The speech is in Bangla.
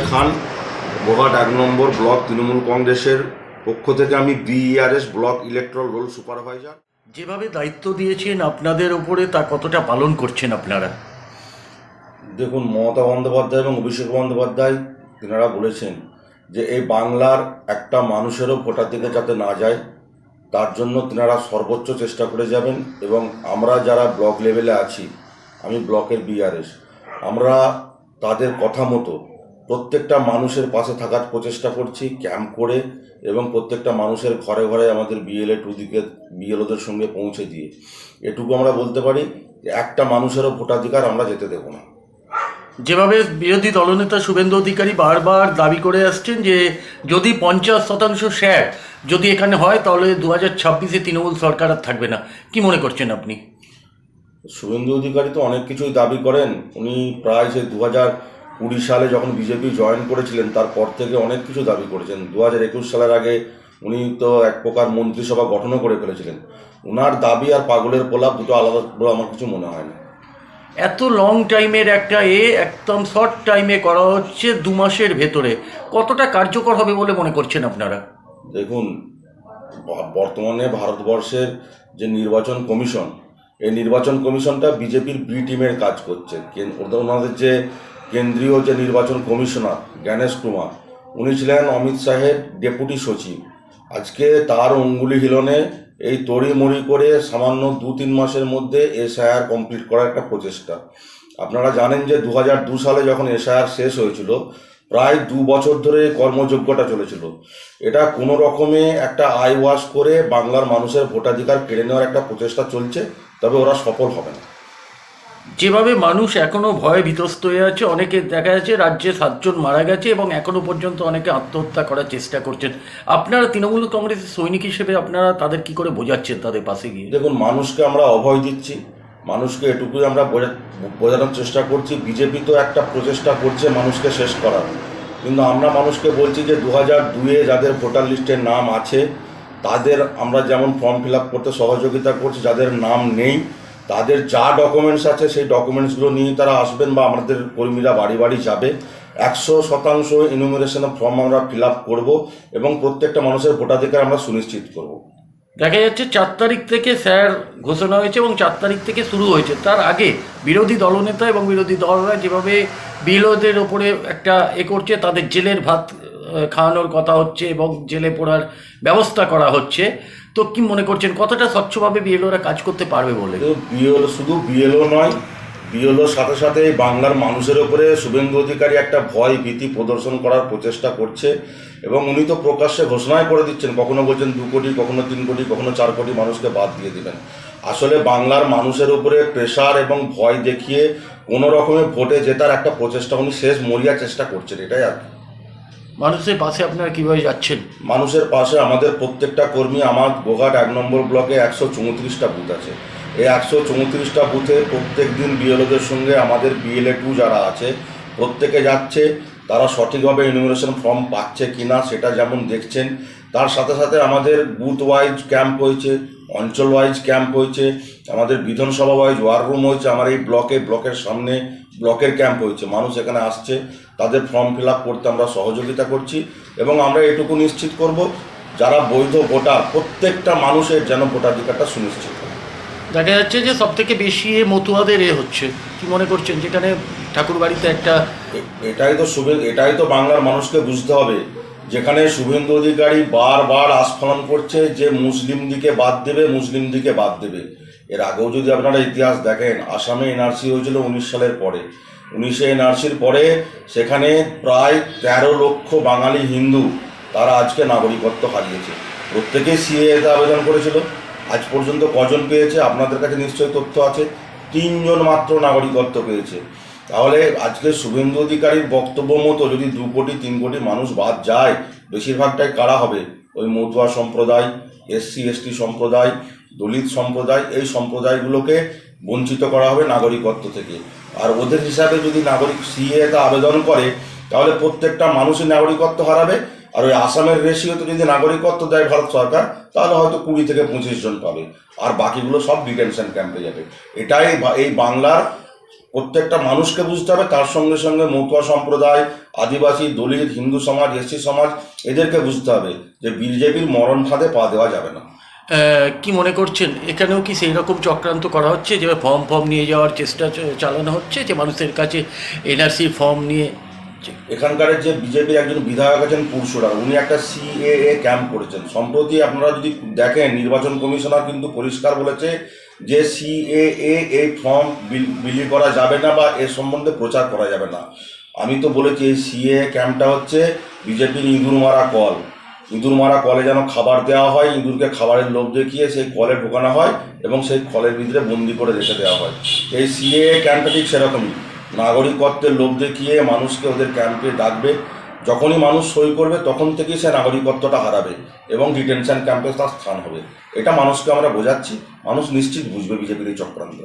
সঞ্জয় খান গোঘাট এক নম্বর ব্লক তৃণমূল কংগ্রেসের পক্ষ থেকে আমি বিইআরএস ব্লক ইলেকট্রাল রোল সুপারভাইজার। যেভাবে দায়িত্ব দিয়েছেন আপনাদের ওপরে তা কতটা পালন করছেন আপনারা? দেখুন মমতা বন্দ্যোপাধ্যায় এবং অভিষেক বন্দ্যোপাধ্যায় তিনারা বলেছেন যে এই বাংলার একটা মানুষেরও ভোটার দিকে যাতে না যায় তার জন্য তিনারা সর্বোচ্চ চেষ্টা করে যাবেন এবং আমরা যারা ব্লক লেভেলে আছি আমি ব্লকের বিআরএস আমরা তাদের কথা মতো প্রত্যেকটা মানুষের পাশে থাকার প্রচেষ্টা করছি ক্যাম্প করে এবং প্রত্যেকটা মানুষের ঘরে ঘরে আমাদের বিএলএ টু দিকে বিএলওদের সঙ্গে পৌঁছে দিয়ে। এটুকু আমরা বলতে পারি যে একটা মানুষেরও ভোটাধিকার আমরা যেতে দেবো না। যেভাবে বিরোধী দলনেতা শুভেন্দু অধিকারী বারবার দাবি করে আসছেন যে যদি পঞ্চাশ শতাংশ শেয়ার যদি এখানে হয় তাহলে দু হাজার ছাব্বিশে তৃণমূল সরকার আর থাকবে না। কি মনে করছেন আপনি? শুভেন্দু অধিকারী তো অনেক কিছুই দাবি করেন। উনি প্রায় সে দু হাজার কুড়ি সালে যখন বিজেপি জয়েন করেছিলেন তারপর থেকে অনেক কিছু দাবি করেছেন। দু হাজার একুশ সালের আগে উনি তো এক প্রকার মন্ত্রিসভা গঠনও করে ফেলেছিলেন। ওনার দাবি আর পাগলের প্রলাপ দুটো আলাদা বলে আমার কিছু মনে হয় না। এত লং টাইমের একটা এ একদম শর্ট টাইমে করা হচ্ছে দু মাসের ভেতরে। কতটা কার্যকর হবে বলে মনে করছেন আপনারা? দেখুন বর্তমানে ভারতবর্ষের যে নির্বাচন কমিশন এই নির্বাচন কমিশনটা বিজেপির বি টিমের কাজ করছে। ওনাদের যে কেন্দ্রীয় যে নির্বাচন কমিশনার জ্ঞানেশ কুমার, উনি ছিলেন অমিত শাহের ডেপুটি সচিব। আজকে তার অঙ্গুলি হিলনে এই তড়িমড়ি করে সামান্য দু তিন মাসের মধ্যে এসআইআর কমপ্লিট করার একটা প্রচেষ্টা। আপনারা জানেন যে দু দু সালে যখন এসআইআর শেষ হয়েছিল, প্রায় দু বছর ধরে কর্মযোগ্যটা চলেছিল। এটা কোনো রকমে একটা আই ওয়াশ করে বাংলার মানুষের ভোটাধিকার কেড়ে নেওয়ার একটা প্রচেষ্টা চলছে, তবে ওরা সফল হবে না। যেভাবে মানুষ এখনও ভয়ে বিতস্ত হয়ে আছে, অনেকে দেখা যাচ্ছে রাজ্যে সাতজন মারা গেছে এবং এখনও পর্যন্ত অনেকে আত্মহত্যা করার চেষ্টা করছেন। আপনারা তৃণমূল কংগ্রেসের সৈনিক হিসেবে আপনারা তাদের কি করে বোঝাচ্ছেন তাদের পাশে গিয়ে? দেখুন, মানুষকে আমরা অভয় দিচ্ছি, মানুষকে এটুকুই আমরা বোঝা- বোঝানোর চেষ্টা করছি। বিজেপি তো একটা প্রচেষ্টা করছে মানুষকে শেষ করার। কিন্তু আমরা মানুষকে বলছি যে দু হাজার দুয়ে যাদের ভোটার লিস্টের নাম আছে, তাদের আমরা যেমন ফর্ম ফিল আপ করতে সহযোগিতা করছি, যাদের নাম নেই তাদের যা ডকুমেন্টস আছে, সেই ডকুমেন্টসগুলো নিয়ে তারা আসবেন বা আমাদের কর্মীরা বাড়ি বাড়ি যাবে। একশো শতাংশ ইনুমিনেশনের ফর্ম আমরা ফিল আপ করব এবং প্রত্যেকটা মানুষের ভোটাধিকার আমরা সুনিশ্চিত করব। দেখা যাচ্ছে চার তারিখ থেকে স্যার ঘোষণা হয়েছে এবং চার তারিখ থেকে শুরু হয়েছে। তার আগে বিরোধী দলনেতা এবং বিরোধী দলরা যেভাবে বিরোধের ওপরে একটা এ করছে, তাদের জেলের ভাত খাওয়ানোর কথা হচ্ছে এবং জেলে পড়ার ব্যবস্থা করা হচ্ছে। তো কি মনে করছেন, কতটা স্বচ্ছভাবে বিএলওরা কাজ করতে পারবে বলে বিএলও শুধু বিএলও নয় বিএলওর সাথে সাথে বাংলার মানুষের ওপরে শুভেন্দু অধিকারী একটা ভয় ভীতি প্রদর্শন করার প্রচেষ্টা করছে এবং উনি তো প্রকাশ্যে ঘোষণাই করে দিচ্ছেন, কখনো বলছেন দু কোটি, কখনো তিন কোটি, কখনো চার কোটি মানুষকে বাদ দিয়ে দিবেন আসলে বাংলার মানুষের উপরে প্রেশার এবং ভয় দেখিয়ে কোনো রকমের ভোটে জেতার একটা প্রচেষ্টা উনি শেষ মরিয়ার চেষ্টা করছেন, এটাই আর কি। মানুষের পাশে আপনারা কীভাবে যাচ্ছেন? মানুষের পাশে আমাদের প্রত্যেকটা কর্মী, আমার গোঘাট এক নম্বর ব্লকে একশো চৌত্রিশটা বুথ আছে। এই একশো চৌত্রিশটা বুথে প্রত্যেক দিন বিএলওদের সঙ্গে আমাদের বিএলএ টু যারা আছে, প্রত্যেকে যাচ্ছে, তারা সঠিকভাবে ইনুমিনেশন ফর্ম পাচ্ছে কি না সেটা যেমন দেখছেন। তার সাথে সাথে আমাদের বুথ ওয়াইজ ক্যাম্প হয়েছে, অঞ্চল ওয়াইজ ক্যাম্প হয়েছে, আমাদের বিধানসভা ওয়াইজ ওয়ার রুম হয়েছে, আমার এই ব্লকে, ব্লকের সামনে ব্লকের ক্যাম্প হয়েছে। মানুষ এখানে আসছে তাদের ফর্ম ফিল করতে আমরা সহযোগিতা করছি এবং আমরা এটুকু নিশ্চিত করব যারা বৈধ ভোটার প্রত্যেকটা মানুষের যেন ভোটাধিকারটা সুনিশ্চিত হয়। দেখা যাচ্ছে যে সব থেকে বেশি এ মতুয়াদের এ হচ্ছে। কি মনে করছেন? যেখানে ঠাকুরবাড়িতে একটা এটাই তো শুভে এটাই তো বাংলার মানুষকে বুঝতে হবে। যেখানে শুভেন্দু অধিকারী বারবার আস্ফলন করছে যে মুসলিম দিকে বাদ দেবে মুসলিম দিকে বাদ দেবে। এর আগেও যদি আপনারা ইতিহাস দেখেন, আসামে এনআরসি হয়েছিল উনিশ সালের পরে। উনিশে এনআরসির পরে সেখানে প্রায় তেরো লক্ষ বাঙালি হিন্দু তারা আজকে নাগরিকত্ব হারিয়েছে। প্রত্যেকেই সিএতে আবেদন করেছিল। আজ পর্যন্ত কজন পেয়েছে আপনাদের কাছে নিশ্চয়ই তথ্য আছে? তিনজন মাত্র নাগরিকত্ব পেয়েছে। তাহলে আজকে শুভেন্দু অধিকারীর বক্তব্য মতো যদি দু কোটি, তিন কোটি মানুষ বাদ যায়, বেশিরভাগটাই কারা হবে? ওই মতুয়া সম্প্রদায়, এসসি, এসটি সম্প্রদায় দলিত সম্প্রদায়, এই সম্প্রদায়গুলোকে বঞ্চিত করা হবে নাগরিকত্ব থেকে। আর ওদের হিসাবে যদি নাগরিক সিএতে আবেদন করে, তাহলে প্রত্যেকটা মানুষই নাগরিকত্ব হারাবে। আর ওই আসামের রেশিওতে যদি নাগরিকত্ব দেয় ভারত সরকার, তাহলে হয়তো কুড়ি থেকে পঁচিশ জন পাবে। আর বাকিগুলো সব ডিটেনশন ক্যাম্পে যাবে। এটাই এই বাংলার প্রত্যেকটা মানুষকে বুঝতে হবে, তার সঙ্গে সঙ্গে মতুয়া সম্প্রদায়, আদিবাসী, দলিত, হিন্দু সমাজ, এসসি সমাজ, এদেরকে বুঝতে হবে যে বিজেপির মরণ ফাঁদে পা দেওয়া যাবে না। কি মনে করছেন? এখানেও কি সেই রকম চক্রান্ত করা হচ্ছে যে ফর্ম ফর্ম নিয়ে যাওয়ার চেষ্টা চালানো হচ্ছে, যে মানুষের কাছে এনআরসি ফর্ম নিয়ে এখানকার যে বিজেপির একজন বিধায়ক আছেন পুরসুরা, উনি একটা সিএএ ক্যাম্প করেছেন। সম্প্রতি আপনারা যদি দেখেন, নির্বাচন কমিশনার কিন্তু পরিষ্কার বলেছে যে সিএএ এই ফর্ম বিলি করা যাবে না বা এর সম্বন্ধে প্রচার করা যাবে না। আমি তো বলেছি, এই সিএ ক্যাম্পটা হচ্ছে বিজেপির ইঁদুর মারা কল। ইঁদুর মারা কলে যেন খাবার দেওয়া হয়, ইঁদুরকে খাবারের লোভ দেখিয়ে সেই কলে ঢোকানো হয় এবং সেই কলের ভিতরে বন্দি করে রেখে দেওয়া হয়। এই সিএ ক্যাম্পটা ঠিক সেরকমই। নাগরিকত্বের লোভ দেখিয়ে মানুষকে ওদের ক্যাম্পে ডাকবে। যখনই মানুষ সই করবে, তখন থেকেই সে নাগরিকত্বটা হারাবে এবং ডিটেনশন ক্যাম্পে তার স্থান হবে। এটা মানুষকে আমরা বোঝাচ্ছি। মানুষ নিশ্চিত বুঝবে বিজেপির এই চক্রান্ত।